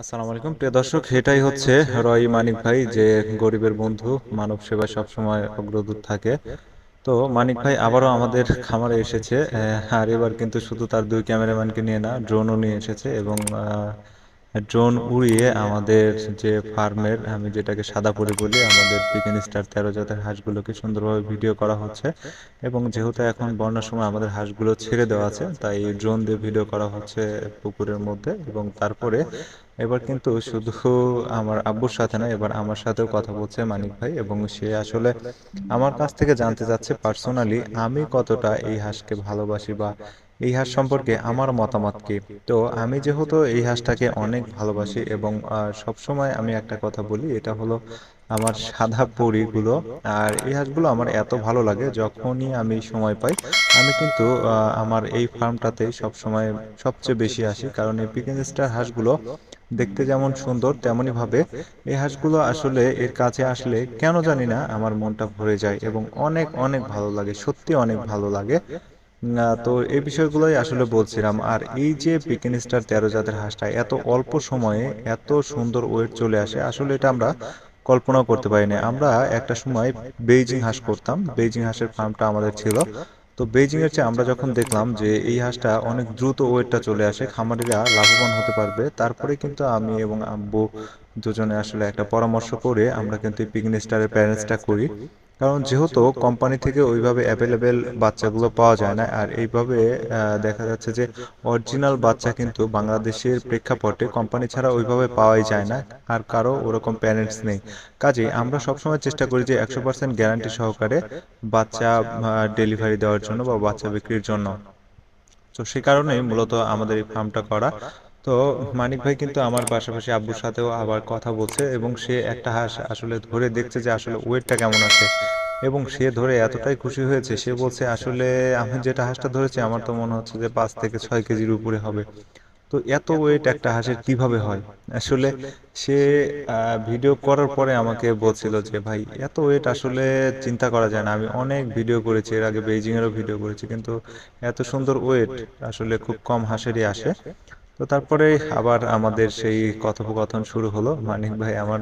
আসসালামু আলাইকুম। প্রিয় দর্শক, এটাই হচ্ছে রয় মানিক ভাই, যে গরিবের বন্ধু, মানব সেবায় সবসময় অগ্রদূত থাকে। তো মানিক ভাই, আবারও আমাদের খামারে এসেছে। আর এবার কিন্তু শুধু তার দুই ক্যামেরাম্যানকে নিয়ে না ড্রোনও নিয়ে এসেছে এবং ড্রোন উড়িয়ে আমাদের যে ফার্মের, আমি যেটাকে সাদা পরে বলি, আমাদের পিকেন স্টার তেরো জাতের হাঁসগুলোকে সুন্দরভাবে ভিডিও করা হচ্ছে। এবং যেহেতু এখন বন্যার সময় আমাদের হাঁসগুলো ছেড়ে দেওয়া আছে, তাই ড্রোন দিয়ে ভিডিও করা হচ্ছে পুকুরের মধ্যে। এবং তারপরে এবার কিন্তু শুধু আমার আব্বুর সাথে না, এবার আমার সাথেও কথা বলছে মানিক ভাই। এবং সে আসলে আমার কাছ থেকে জানতে চাচ্ছে পার্সোনালি আমি কতটা এই হাঁসকে ভালোবাসি বা এই হাঁস সম্পর্কে আমার মতামত কি তো আমি যেহেতু এই হাঁসটাকে অনেক ভালোবাসি এবং সব সময় আমি একটা কথা বলি, এটা হলো আমার সাদা পরীগুলো। আর এই হাঁসগুলো আমার এত ভালো লাগে, যখনই আমি সময় পাই, আমি কিন্তু আমার এই ফার্মটাতে সব সময় সবচেয়ে বেশি আসি। কারণ এই পিকিং স্টার হাঁসগুলো দেখতে যেমন সুন্দর তেমনই ভাবে এই হাঁসগুলো আসলে এর কাছে আসলে কেন জানি না, আমার মনটা ভরে যায় এবং অনেক অনেক ভালো লাগে, সত্যি অনেক ভালো লাগে। তো এই বিষয়গুলোই আসলে বলছিলাম। আর এই যে পিকিং স্টার তেরো জাতের হাঁসটা, এত অল্প সময়ে এত সুন্দর ওয়েট চলে আসে, আসলে এটা আমরা কল্পনাও করতে পারি না আমরা একটা সময় বেইজিং হাঁস করতাম। বেইজিং হাঁসের ফার্মটা আমাদের ছিল। তো বেইজিং এর চেয়ে আমরা যখন দেখলাম যে এই হাঁসটা অনেক দ্রুত ওয়েটটা চলে আসে, খামারিরা লাভবান হতে পারবে। তারপরে কিন্তু আমি এবং আব্বু দুজনে আসলে একটা পরামর্শ করে আমরা কিন্তু পিগনি স্টারের প্যারেন্টসটা করি। কারণ যেহেতু কোম্পানি থেকে ওইভাবে অ্যাভেলেবেল বাচ্চাগুলো পাওয়া যায় না, আর এইভাবে দেখা যাচ্ছে যে অরিজিনাল বাচ্চা কিন্তু বাংলাদেশের প্রেক্ষাপটে কোম্পানি ছাড়া ওইভাবে পাওয়াই যায় না, আর কারও ওরকম প্যারেন্টস নেই। কাজে আমরা সবসময় চেষ্টা করি যে একশো পার্সেন্ট গ্যারান্টি সহকারে বাচ্চা ডেলিভারি দেওয়ার জন্য বা বাচ্চা বিক্রির জন্য। তো সে কারণেই মূলত আমাদের এই ফার্মটা করা তো মানিক ভাই কিন্তু আমার পাশাপাশি আব্বুর সাথেও আবার কথা বলছে এবং সে একটা হাঁস আসলে ধরে দেখছে যে আসলে ওয়েটটা কেমন আছে। এবং সে ধরে এতটাই খুশি হয়েছে, সে বলছে আসলে আমি যেটা হাঁসটা ধরেছি আমার তো মনে হচ্ছে যে পাঁচ থেকে ছয় কেজির উপরে হবে। তো এত ওয়েট একটা হাঁসের কীভাবে হয়? আসলে সে ভিডিও করার পরে আমাকে বলছিল যে, ভাই, এত ওয়েট আসলে চিন্তা করা যায় না। আমি অনেক ভিডিও করেছি, এর আগে বেইজিং এরও ভিডিও করেছি, কিন্তু এত সুন্দর ওয়েট আসলে খুব কম হাঁসেরই আসে। তো তারপরে আবার আমাদের সেই কথোপকথন শুরু হলো। মানিক ভাই আমার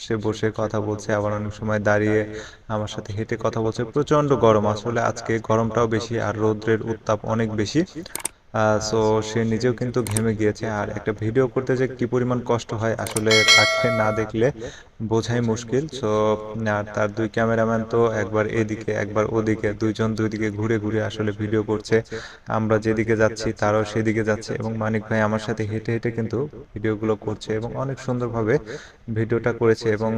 সে বসে কথা বলছে, আবার অনেক সময় দাঁড়িয়ে আমার সাথে হেঁটে কথা বলছে। প্রচণ্ড গরম, আসলে আজকে গরমটাও বেশি আর রৌদ্রের উত্তাপ অনেক বেশি। সো সে নিজেও কিন্তু ঘেমে গিয়েছে। আর একটা ভিডিও করতে যে কি পরিমাণ কষ্ট হয় আসলে তাকে না দেখলে বোঝাই মুশকিল। সো আর তার দুই ক্যামেরাম্যান তো একবার এদিকে একবার ওদিকে দুইজন দুইদিকে ঘুরে ঘুরে আসলে ভিডিও করছে। আমরা যেদিকে যাচ্ছি তারাও সেদিকে যাচ্ছে এবং মানিক ভাই আমার সাথে হেঁটে হেঁটে কিন্তু ভিডিওগুলো করছে এবং অনেক সুন্দরভাবে ভিডিওটা করেছে এবং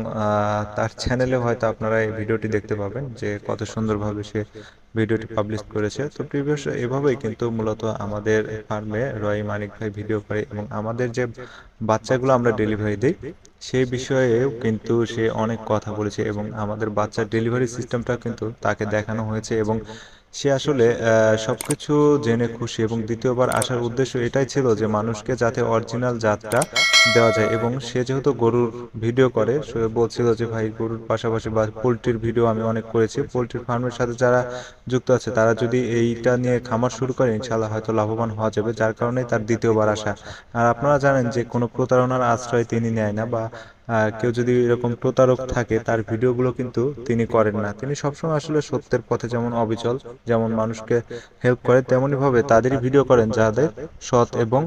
তার চ্যানেলে হয়তো আপনারা এই ভিডিওটি দেখতে পাবেন যে কত সুন্দরভাবে সে ভিডিওটি পাবলিশ করেছে। তো প্রিভিয়াস এভাবেই কিন্তু মূলত আমাদের ফার্মে রয় মানিক ভাই ভিডিও করে এবং আমাদের যে বাচ্চাগুলো আমরা ডেলিভারি দিই সেই বিষয়েও কিন্তু সে অনেক কথা বলেছে এবং আমাদের বাচ্চার ডেলিভারি সিস্টেমটা কিন্তু তাকে দেখানো হয়েছে এবং সে আসলে সবকিছু জেনে খুশি এবং দ্বিতীয়বার আসার উদ্দেশ্য এটাই ছিল যে মানুষকে যাতে অরিজিনাল জাতটা দেওয়া যায় এবং সে যেহেতু গরুর ভিডিও করে, সে বলছিল যে, ভাই, গরুর পাশাপাশি বা পোলট্রির ভিডিও আমি অনেক করেছি। পোলট্রির ফার্মের সাথে যারা যুক্ত আছে, তারা যদি এইটা নিয়ে খামার শুরু করে ইনশাল্লাহ হয়তো লাভবান হওয়া যাবে, যার কারণে তার দ্বিতীয়বার আসা। আর আপনারা জানেন যে, কোনো প্রতারণার আশ্রয় তিনি নেয় না বা কেউ যদি এরকম প্রতারক থাকে, তার ভিডিওগুলো কিন্তু তিনি করেন না। তিনি সবসময় আসলে সত্যের পথে যেমন অবিচল, যেমন মানুষকে হেল্প করে তেমনি ভাবে তাদেরই ভিডিও করেন যাদের সৎ এবং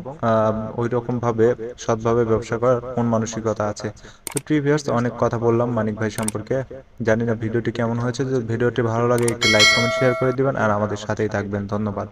ওই রকম ভাবে সৎভাবে ব্যবসা করার মন মানসিকতা আছে। তো প্রিভিয়াস অনেক কথা বললাম মানিক ভাই সম্পর্কে। জানি না ভিডিওটি কেমন হয়েছে। যদি ভিডিওটি ভালো লাগে, একটি লাইক কমেন্ট শেয়ার করে দিবেন। আর আমাদের সাথেই থাকবেন। ধন্যবাদ।